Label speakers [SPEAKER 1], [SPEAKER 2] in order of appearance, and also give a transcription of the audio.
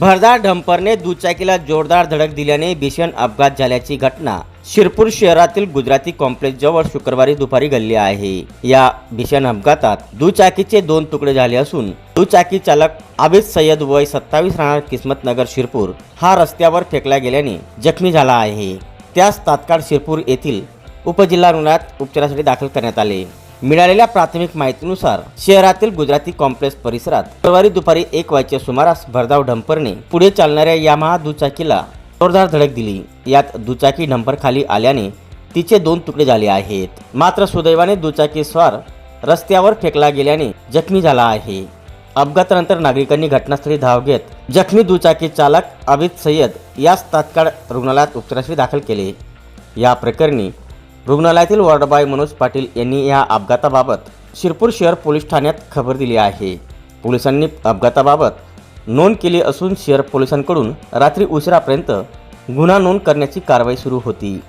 [SPEAKER 1] भरदार डंपरने दुचाकीला जोरदार धडक दिल्याने भीषण अपघात झाल्याची घटना. शिरपूर शहरातील गुजराती कॉम्प्लेक्स जवळ शुक्रवारी दुपारी घडली आहे. या भीषण अपघातात दुचाकीचे दोन तुकडे झाले असून दुचाकी चालक आबिद सय्यद वय सत्तावीस राहणार किस्मतनगर शिरपूर हा रस्त्यावर फेकला गेल्याने जखमी झाला आहे. त्यास तात्काळ शिरपूर येथील उपजिल्हा रुग्णालयात उपचारासाठी दाखल करण्यात आले. मिळालेल्या प्राथमिक माहितीनुसार शहरातील गुजराती कॉम्प्लेक्स परिसरात शुक्रवारी दुपारी एक वाजच्या सुमारास भरधाव डंपरने पुढे चालणाऱ्या यामाहा दुचाकीला जोरदार धडक दिली. यात दुचाकी ढंपर खाली आल्याने तिचे दोन तुकडे झाले आहेत. मात्र सुदैवाने दुचाकी स्वार रस्त्यावर फेकला गेल्याने जखमी झाला आहे. अपघातानंतर नागरिकांनी घटनास्थळी धाव घेत जखमी दुचाकी चालक अबिद सय्यद यास तात्काळ रुग्णालयात उपचारासाठी दाखल केले. या प्रकरणी रुग्णालयातील वॉर्डबॉय मनोज पाटील यांनी या अपघाताबाबत शिरपूर शहर पोलीस ठाण्यात खबर दिली आहे. पोलिसांनी अपघाताबाबत नोंद केली असून शहर पोलिसांकडून रात्री उशिरापर्यंत गुन्हा नोंद करण्याची कारवाई सुरू होती.